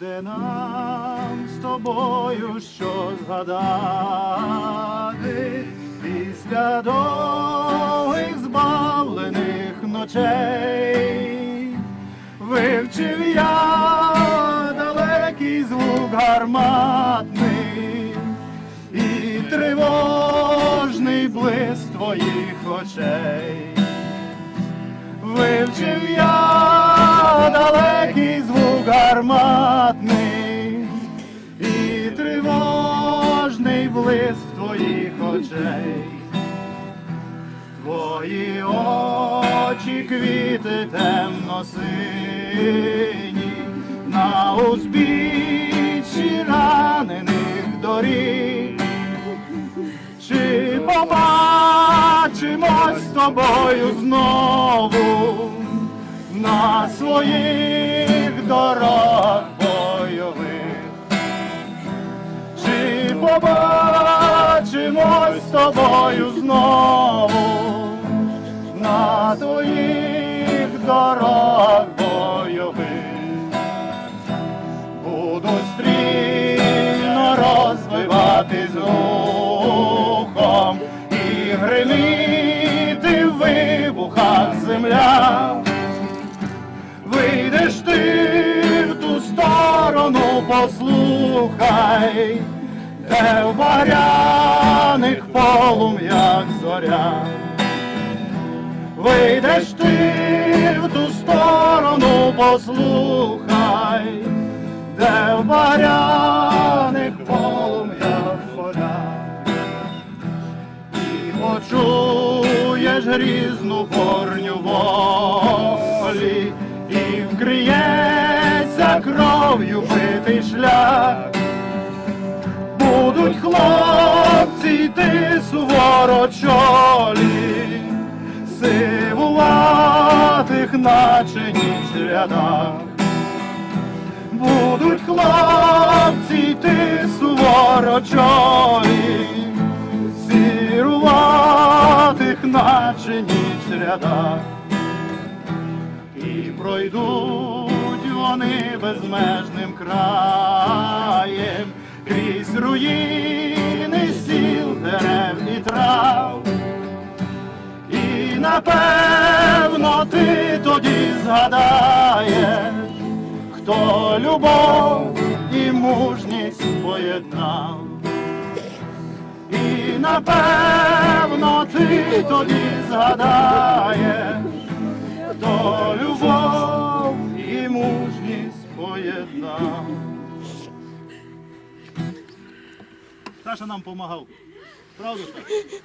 буде нам з тобою що згадати після довгих збавлених ночей. Вивчив я далекий звук гарматний і тривожний блиск твоїх очей. Вивчив я гарматний і тривожний блиск твоїх очей. Твої очі квіти темно-сині, на узбіччі ранених доріг. Чи побачимось з тобою знову на своїх дорогах побачимось з тобою знову на твоїх дорогах бойових? Буду стрільно розвиватись рухом і гриміти в вибухах земля. Вийдеш ти в ту сторону, послухай, де в баряних полум'ях зоря. Вийдеш ти в ту сторону, послухай, де в баряних полум'ях зоря. І почуєш грізну корню волі, і вкриється кров'ю битий шлях. Будуть хлопці йти суворо чолі, сивуватих, наче ніч рядах. Будуть хлопці йти суворо чолі, наче ніч рядах. І пройдуть вони безмежним краєм, крізь руїни сіл, дерев і трав. І напевно ти тоді згадаєш, хто любов і мужність поєднав. І напевно ти тоді згадаєш, хто любов і мужність поєднав. Саша нам допомагав. Правда, Саша?